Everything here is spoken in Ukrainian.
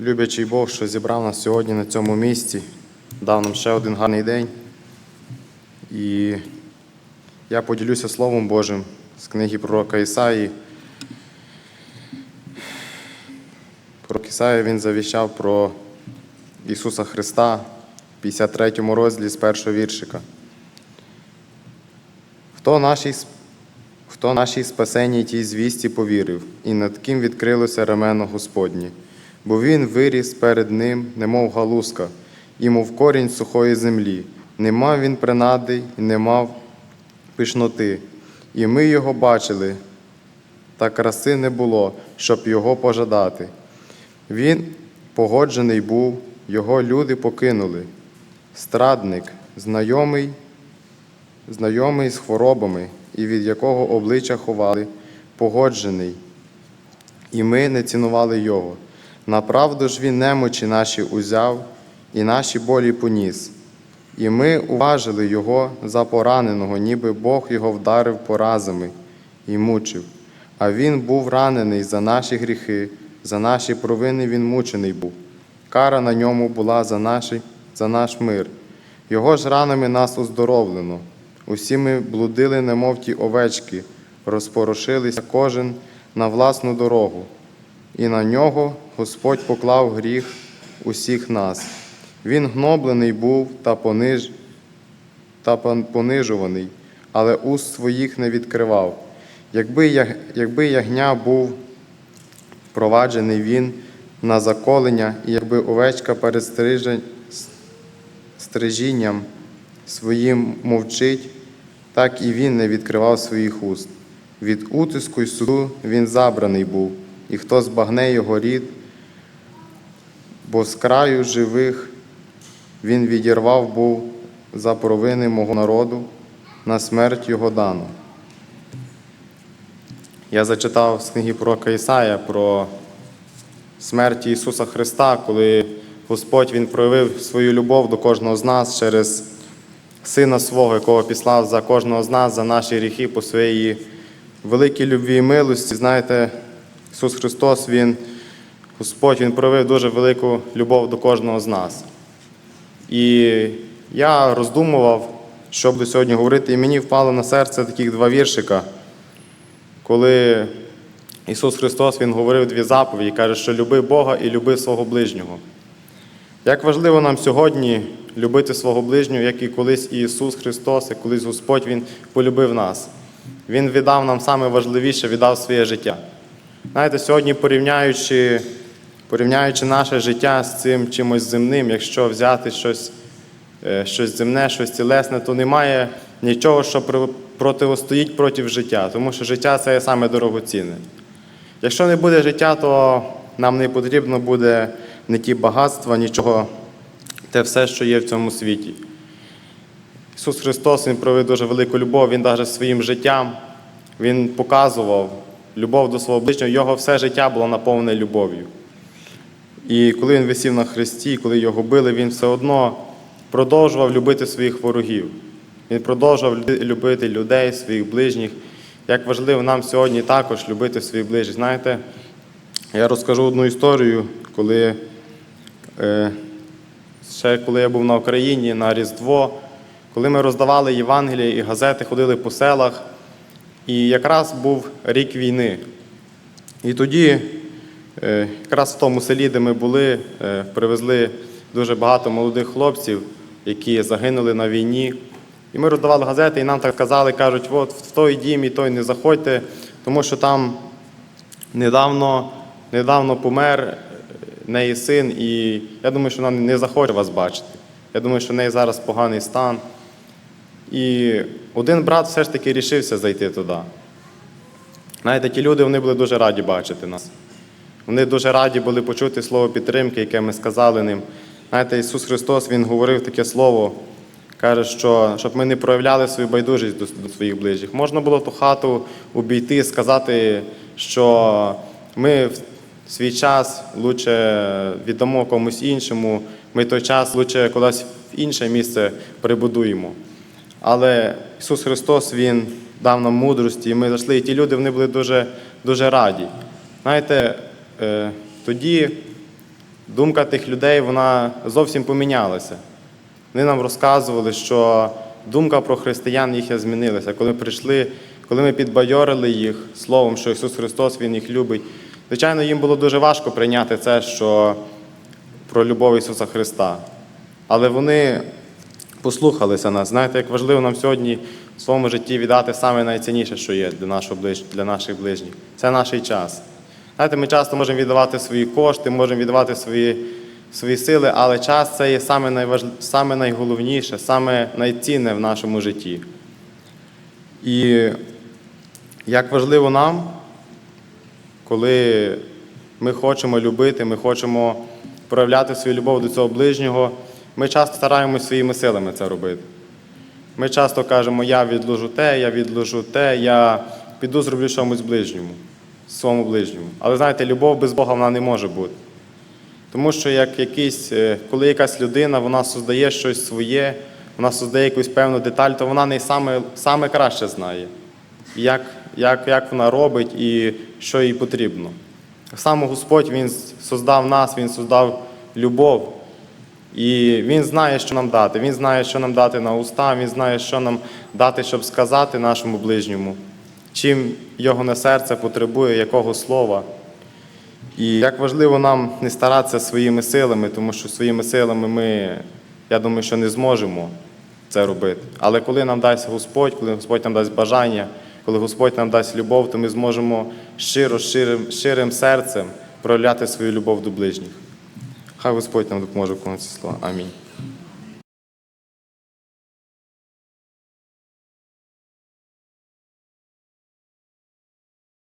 Люблячий Бог, що зібрав нас сьогодні на цьому місці, дав нам ще один гарний день. І я поділюся Словом Божим з книги пророка Ісаї. Пророк Ісаї він завіщав про Ісуса Христа в 53 розділі з першого віршика. Хто нашій, хто нашій спасенній тій звісті повірив, і над ким відкрилося ремено Господнє, бо він виріс перед ним, немов галузка, і мов корінь сухої землі. Не мав він принади і не мав пишноти. І ми його бачили, та краси не було, щоб його пожадати. Він погоджений був, його люди покинули. Страдник, знайомий, знайомий з хворобами, і від якого обличчя ховали, погоджений, і ми не цінували його. Направду ж він немочі наші узяв, і наші болі поніс. І ми уважили його за пораненого, ніби Бог його вдарив поразами і мучив. А він був ранений за наші гріхи, за наші провини він мучений був. Кара на ньому була за, наші, за наш мир. Його ж ранами нас оздоровлено. Усі ми блудили, немов ті овечки, розпорошилися кожен на власну дорогу. І на нього Господь поклав гріх усіх нас. Він гноблений був та, пониж... та понижуваний, але уст своїх не відкривав. Якби, я... Якби ягня був проваджений він на заколення, і якби овечка перед стрижень... стрижінням своїм мовчить, так і він не відкривав своїх уст. Від утиску й суду він забраний був, і хто збагне його рід, бо з краю живих він відірвав був за провини мого народу, на смерть його дано. Я зачитав з книги пророка Ісая про смерть Ісуса Христа, коли Господь Він проявив свою любов до кожного з нас через Сина свого, якого післав за кожного з нас, за наші гріхи по своїй великій любві і милості. Знаєте, Ісус Христос, Він, Господь, Він проявив дуже велику любов до кожного з нас. І я роздумував, що буду сьогодні говорити, і мені впало на серце таких два віршика, коли Ісус Христос Він говорив дві заповіді, каже, що люби Бога і люби свого ближнього. Як важливо нам сьогодні любити свого ближнього, як і колись Ісус Христос, і колись Господь Він полюбив нас. Він віддав нам саме важливіше, віддав своє життя. Знаєте, сьогодні порівняючи, порівняючи наше життя з цим чимось земним, якщо взяти щось, е, щось земне, щось тілесне, то немає нічого, що противостоїть проти життя, тому що життя це є саме дорогоцінне. Якщо не буде життя, то нам не потрібно буде не ті багатства, нічого, те все, що є в цьому світі. Ісус Христос Він проявив дуже велику любов, Він навіть своїм життям Він показував любов до свого ближнього, його все життя було наповнене любов'ю. І коли він висів на хресті, коли його били, він все одно продовжував любити своїх ворогів. Він продовжував любити людей, своїх ближніх. Як важливо нам сьогодні також любити своїх ближніх. Знаєте, я розкажу одну історію, коли е, ще коли я був на Україні на Різдво, коли ми роздавали Євангелії і газети, ходили по селах, і якраз був рік війни. І тоді, е, якраз в тому селі, де ми були, е, привезли дуже багато молодих хлопців, які загинули на війні. І ми роздавали газети, і нам так казали, кажуть, от в той дім і той не заходьте, тому що там недавно, недавно помер е, неї син, і я думаю, що вона не захоче вас бачити. Я думаю, що в неї зараз поганий стан. І один брат все ж таки рішився зайти туди. Знаєте, ті люди вони були дуже раді бачити нас. Вони дуже раді були почути слово підтримки, яке ми сказали ним. Знаєте, Ісус Христос Він говорив таке слово, каже, що щоб ми не проявляли свою байдужість до, до своїх ближніх. Можна було ту хату обійти, сказати, що ми в свій час лучше віддамо комусь іншому, ми той час лучше кудись в інше місце прибудуємо. Але Ісус Христос Він дав нам мудрості, і ми зайшли, і ті люди вони були дуже, дуже раді. Знаєте, е, тоді думка тих людей вона зовсім помінялася. Вони нам розказували, що думка про християн їхня змінилася. Коли прийшли, коли ми підбайорили їх словом, що Ісус Христос Він їх любить. Звичайно, їм було дуже важко прийняти це, що про любов Ісуса Христа. Але вони послухалися нас. Знаєте, як важливо нам сьогодні в своєму житті віддати саме найцінніше, що є для, нашого ближ... для наших ближніх. Це наш час. Знаєте, ми часто можемо віддавати свої кошти, можемо віддавати свої, свої сили, але час це є саме, найваж... саме найголовніше, саме найцінне в нашому житті. І як важливо нам, коли ми хочемо любити, ми хочемо проявляти свою любов до цього ближнього, ми часто стараємося своїми силами це робити. Ми часто кажемо, я відложу те, я відложу те, я піду зроблю чомусь ближньому, своєму ближньому. Але знаєте, любов без Бога вона не може бути. Тому що як якийсь, е, коли якась людина вона создає щось своє, вона создає якусь певну деталь, то вона не саме, саме краще знає, як, як, як вона робить і що їй потрібно. Сам Господь Він создав нас, Він создав любов. І Він знає, що нам дати. Він знає, що нам дати на уста, Він знає, що нам дати, щоб сказати нашому ближньому, чим його на серце потребує, якого слова. І як важливо нам не старатися своїми силами, тому що своїми силами ми, я думаю, що не зможемо це робити. Але коли нам дасть Господь, коли Господь нам дасть бажання, коли Господь нам дасть любов, то ми зможемо щиро, щирим, щирим серцем проявляти свою любов до ближніх. Хай Господь нам допоможе виконувати ці слова. Амінь.